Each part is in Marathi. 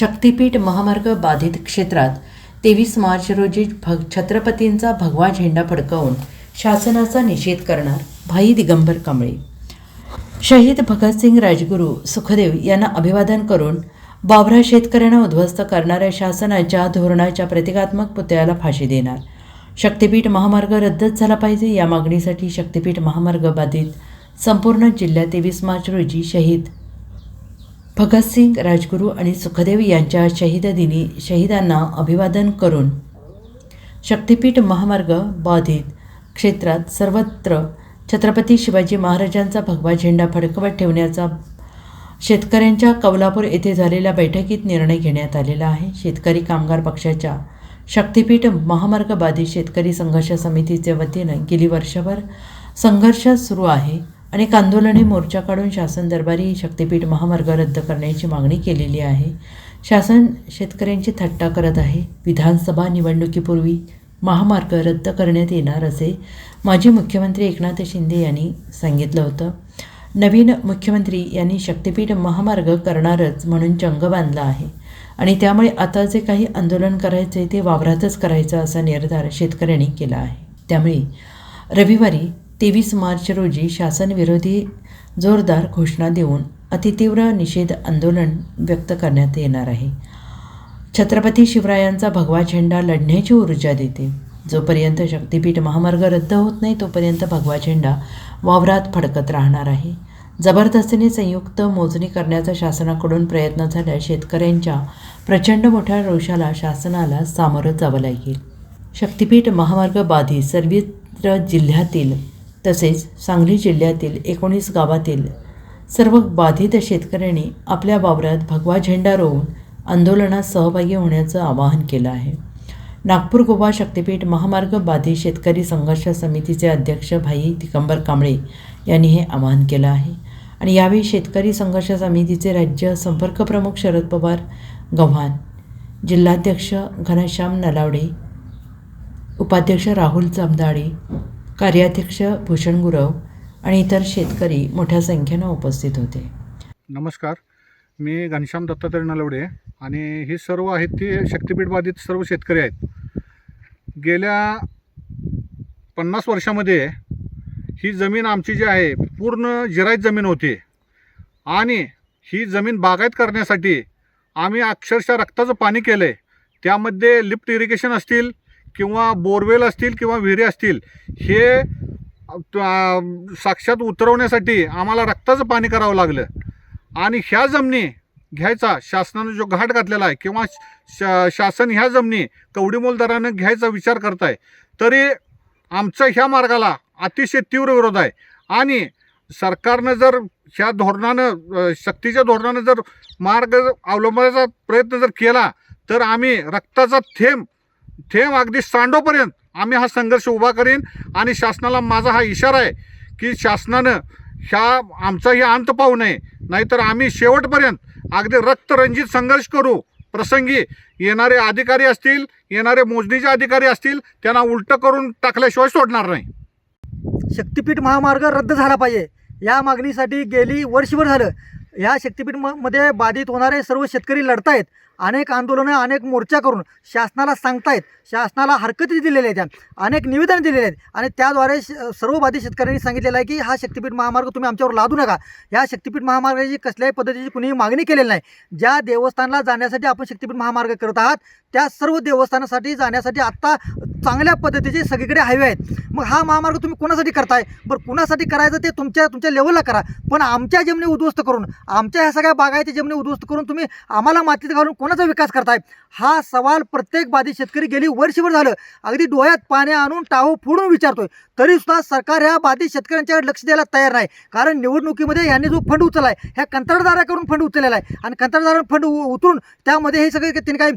शक्तीपीठ महामार्ग बाधित क्षेत्रात तेवीस मार्च रोजी भग छत्रपतींचा भगवा झेंडा फडकवून शासनाचा निषेध करणार भाई दिगंबर कांबळे. शहीद भगतसिंग राजगुरू सुखदेव यांना अभिवादन करून बाबरा शेतकऱ्यांना उद्ध्वस्त करणाऱ्या शासनाच्या धोरणाच्या प्रतिकात्मक पुतळ्याला फाशी देणार. शक्तीपीठ महामार्ग रद्दच झाला पाहिजे या मागणीसाठी शक्तीपीठ महामार्ग बाधित संपूर्ण जिल्ह्यात तेवीस मार्च रोजी शहीद भगतसिंग राजगुरू आणि सुखदेव यांच्या शहीद दिनी शहीदांना अभिवादन करून शक्तिपीठ महामार्ग बाधित क्षेत्रात सर्वत्र छत्रपती शिवाजी महाराजांचा भगवा झेंडा फडकवत ठेवण्याचा शेतकऱ्यांच्या कौलापूर येथे झालेल्या बैठकीत निर्णय घेण्यात आलेला आहे. शेतकरी कामगार पक्षाच्या शक्तिपीठ महामार्ग बाधित शेतकरी संघर्ष समितीच्या वतीनं गेली वर्षभर संघर्ष सुरू आहे. अनेक आंदोलने मोर्चा काढून शासन दरबारी शक्तीपीठ महामार्ग रद्द करण्याची मागणी केलेली आहे. शासन शेतकऱ्यांची थट्टा करत आहे. विधानसभा निवडणुकीपूर्वी महामार्ग रद्द करण्यात येणार असे माजी मुख्यमंत्री एकनाथ शिंदे यांनी सांगितलं होतं. नवीन मुख्यमंत्री यांनी शक्तीपीठ महामार्ग करणारच म्हणून चंग बांधला आहे आणि त्यामुळे आता जे काही आंदोलन करायचे ते वावरातच करायचं असा निर्धार शेतकऱ्यांनी केला आहे. त्यामुळे रविवारी तेवीस मार्च रोजी शासनविरोधी जोरदार घोषणा देऊन अतितीव्र निषेध आंदोलन व्यक्त करण्यात येणार आहे. छत्रपती शिवरायांचा भगवा झेंडा लढण्याची ऊर्जा देते. जोपर्यंत शक्तीपीठ महामार्ग रद्द होत नाही तोपर्यंत भगवा झेंडा वावरात फडकत राहणार आहे. जबरदस्तीने संयुक्त मोजणी करण्याचा शासनाकडून प्रयत्न झाल्यास शेतकऱ्यांच्या प्रचंड मोठ्या रोषाला शासनाला सामोरं जावं लागेल. शक्तीपीठ महामार्ग बाधित सर्वत्र जिल्ह्यातील तसेच सांगली जिल्ह्यातील एकोणीस गावातील सर्व बाधित शेतकऱ्यांनी आपल्या वावरात भगवा झेंडा रोवून आंदोलनात सहभागी होण्याचं आवाहन केलं आहे. नागपूर गोवा शक्तीपीठ महामार्ग बाधित शेतकरी संघर्ष समितीचे अध्यक्ष भाई दिगंबर कांबळे यांनी हे आवाहन केलं आहे. आणि यावेळी शेतकरी संघर्ष समितीचे राज्य संपर्क प्रमुख शरद पवार गव्हाण जिल्हाध्यक्ष घनश्याम नलावडे उपाध्यक्ष राहुल जमदाडे कार्याध्यक्ष भूषण गुरव आणि इतर शेतकरी मोठ्या संख्येनं उपस्थित होते. नमस्कार. मी घनश्याम दत्तात्रय नलवडे आणि ही सर्व आहेत ती शक्तीपीठ बाधित सर्व शेतकरी आहेत. गेल्या पन्नास वर्षामध्ये ही जमीन आमची जी आहे पूर्ण जिरायत जमीन होती. आणि ही जमीन बागायत करण्यासाठी आम्ही अक्षरशः रक्ताचं पाणी केलं आहे त्यामध्ये लिफ्ट इरिगेशन असतील किंवा बोरवेल असतील किंवा विहिरी असतील हे साक्षात उतरवण्यासाठी आम्हाला रक्ताचं पाणी करावं लागलं. आणि ह्या जमिनी घ्यायचा शासनानं जो घाट घातलेला आहे किंवा शा शासन ह्या जमिनी कवडीमोल दरानं घ्यायचा विचार करत आहे तरी आमचा ह्या मार्गाला अतिशय तीव्र विरोध आहे. आणि सरकारनं जर ह्या धोरणानं शक्तीच्या धोरणानं जर मार्ग अवलंबण्याचा प्रयत्न जर केला तर आम्ही रक्ताचा थेंब थेंब अगदी सांडोपर्यंत. आम्ही हा संघर्ष उभा करीन आणि शासनाला माझा हा इशारा आहे की शासनानं ह्या आमचाही अंत पाहू नये. नाहीतर आम्ही शेवटपर्यंत अगदी रक्तरंजित संघर्ष करू. प्रसंगी येणारे अधिकारी असतील येणारे मोजणीचे अधिकारी असतील त्यांना उलटं करून टाकल्याशिवाय सोडणार नाही. शक्तीपीठ महामार्ग रद्द झाला पाहिजे. या मागणीसाठी गेली वर्षभर झालं. ह्या शक्तीपीठमध्ये बाधित होणारे सर्व शेतकरी लढतायत. अनेक आंदोलनं अनेक मोर्चा करून शासनाला सांगतायत. शासनाला हरकती दिलेल्या आहेत अनेक निवेदन दिलेले आहेत. आणि त्याद्वारे श सर्व बाधित शेतकऱ्यांनी सांगितलेलं आहे की हा शक्तीपीठ महामार्ग तुम्ही आमच्यावर लादू नका. या शक्तीपीठ महामार्गाची कसल्याही पद्धतीची कुणीही मागणी केलेली नाही. ज्या देवस्थानला जाण्यासाठी आपण शक्तीपीठ महामार्ग करत आहात त्या सर्व देवस्थानासाठी जाण्यासाठी आत्ता चांगल्या पद्धतीचे सगळीकडे हायवे आहेत. मग हा महामार्ग तुम्ही कोणासाठी करताय? बरं कुणासाठी करायचं ते तुमच्या तुमच्या लेवलला करा. पण आमच्या जमिनी उद्ध्वस्त करून आमच्या ह्या सगळ्या बागायती जमिनी उद्ध्वस्त करून तुम्ही आम्हाला मातीत घालून कोणाचा विकास करताय? हा सवाल प्रत्येक बाधित शेतकरी गेली वर्षभर झालं. अगदी डोळ्यात पाणी आणून टाहो फोडून विचारतोय. तरीसुद्धा सरकार ह्या बाधित शेतकऱ्यांच्याकडे लक्ष द्यायला तयार नाही. कारण निवडणुकीमध्ये यांनी जो फंड उचलला आहे ह्या कंत्राटदाराकडून फंड उचललेला आहे आणि कंत्राटदारानं फंड उ- उतरून त्यामध्ये हे सगळे त्यांनी काही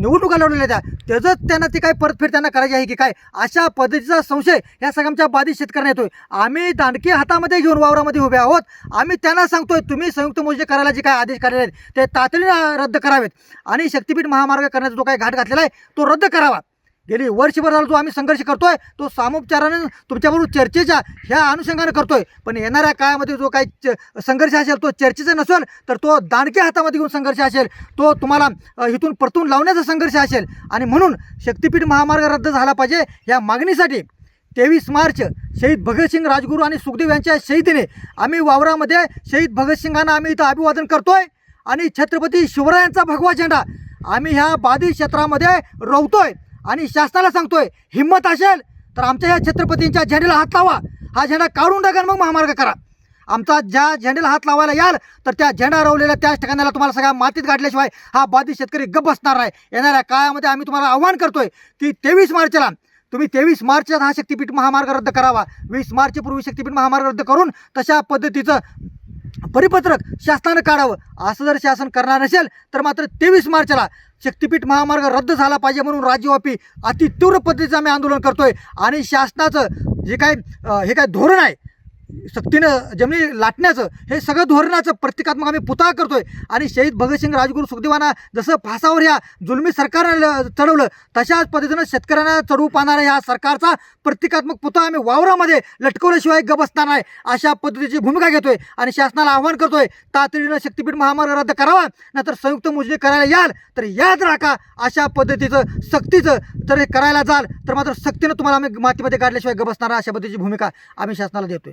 निवडणुका लढवलेल्या त्या. त्याचं त्यांना ते काय परतफेड त्यांना करायची आहे की काय? अशा पद्धतीचा संशय या सगळ्यांच्या बाधित शेतकऱ्यांना येतोय. आम्ही दांडकी हातामध्ये घेऊन वावरामध्ये उभे आहोत. आम्ही त्यांना सांगतोय तुम्ही संयुक्त मोर्चे करायला जे काय आदेश काढलेले आहेत ते तातडीनं रद्द करावेत. आणि शक्तीपीठ महामार्ग करण्याचा जो काही घाट घातलेला आहे तो रद्द करावा. गेली वर्षभर झाला जो आम्ही संघर्ष करतोय तो सामोपचाराने तुमच्याबरोबर चर्चेच्या ह्या अनुषंगाने करतोय. पण येणाऱ्या काळामध्ये जो काही च- संघर्ष असेल तो चर्चेचा नसेल तर तो दांडक्या हातामध्ये घेऊन संघर्ष असेल तो तुम्हाला इथून परतून लावण्याचा संघर्ष असेल. आणि म्हणून शक्तीपीठ महामार्ग रद्द झाला पाहिजे या मागणीसाठी तेवीस मार्च शहीद भगतसिंग राजगुरू आणि सुखदेव यांच्या शहीदीने आम्ही वावरामध्ये शहीद भगतसिंगांना आम्ही इथं अभिवादन करतोय. आणि छत्रपती शिवरायांचा भगवा झेंडा आम्ही ह्या बाधित क्षेत्रामध्ये रोवतोय. आणि शासनाला सांगतोय हिंमत असेल तर आमच्या ह्या छत्रपतींच्या झेंड्याला हात लावा. हा झेंडा काढून टाका मग महामार्ग करा. आमचा ज्या झेंड्याला हात लावायला याल तर त्या झेंडा रवलेल्या त्याच ठिकाणाला तुम्हाला सगळ्या मातीत गाठल्याशिवाय हा बाधित शेतकरी गप्प बसणार नाही. येणाऱ्या काळामध्ये आम्ही तुम्हाला आव्हान करतोय की तेवीस मार्चला तुम्ही तेवीस मार्चला हा शक्तीपीठ महामार्ग रद्द करावा. वीस मार्चपूर्वी शक्तीपीठ महामार्ग रद्द करून तशा पद्धतीचं परिपत्रक शासनानं काढावं. असं जर शासन करणार नसेल तर मात्र तेवीस मार्चला शक्तीपीठ महामार्ग रद्द झाला पाहिजे म्हणून राज्यव्यापी अति तीव्र पद्धतीचं आम्ही आंदोलन करतोय. आणि शासनाचं जे काय हे काय धोरण आहे सक्तीनं जमिनी लाटण्याचं हे सगळं धोरणाचं प्रतिकात्मक आम्ही पुतळा करतोय. आणि शहीद भगतसिंग राजगुरू सुखदेवांना जसं फासावर ह्या जुलमी सरकारनं चढवलं तशाच पद्धतीनं शेतकऱ्यांना चढवू पाहणाऱ्या ह्या सरकारचा प्रतिकात्मक पुतळा आम्ही वावरामध्ये लटकवल्याशिवाय गबसणार नाही अशा पद्धतीची भूमिका घेतोय. आणि शासनाला आव्हान करतोय तातडीनं शक्तीपीठ महामार्ग रद्द करावा नंतर संयुक्त मोजणी करायला याल तर याद राखा अशा पद्धतीचं सक्तीचं जर हे करायला जाल तर मात्र सक्तीनं तुम्हाला आम्ही मातीमध्ये काढल्याशिवाय ग अशा पद्धतीची भूमिका आम्ही शासनाला देतोय.